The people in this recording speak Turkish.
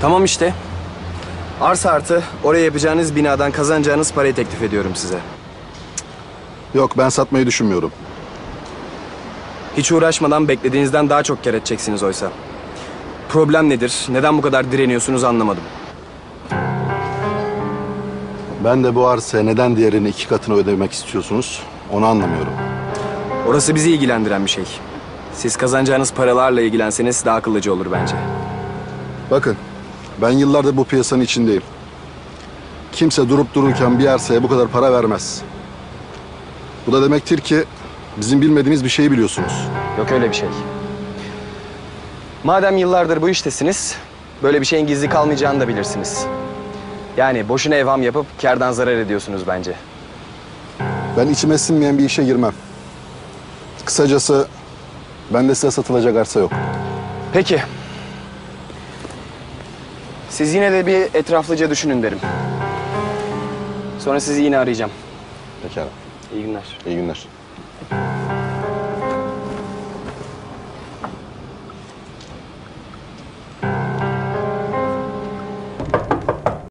Tamam işte. Arsa artı oraya yapacağınız binadan kazanacağınız parayı teklif ediyorum size. Yok ben satmayı düşünmüyorum. Hiç uğraşmadan beklediğinizden daha çok kar edeceksiniz oysa. Problem nedir? Neden bu kadar direniyorsunuz anlamadım. Ben de bu arsaya neden diğerinin iki katını ödemek istiyorsunuz onu anlamıyorum. Orası bizi ilgilendiren bir şey. Siz kazanacağınız paralarla ilgilenseniz daha akıllıca olur bence. Bakın ben yıllardır bu piyasanın içindeyim. Kimse durup dururken bir arsaya bu kadar para vermez. Bu da demektir ki bizim bilmediğimiz bir şeyi biliyorsunuz. Yok öyle bir şey. Madem yıllardır bu iştesiniz, böyle bir şeyin gizli kalmayacağını da bilirsiniz. Yani boşuna evham yapıp kardan zarar ediyorsunuz bence. Ben içime sinmeyen bir işe girmem. Kısacası bende size satılacak arsa yok. Peki. Siz yine de bir etraflıca düşünün derim. Sonra sizi yine arayacağım. Pekala. İyi günler. İyi günler.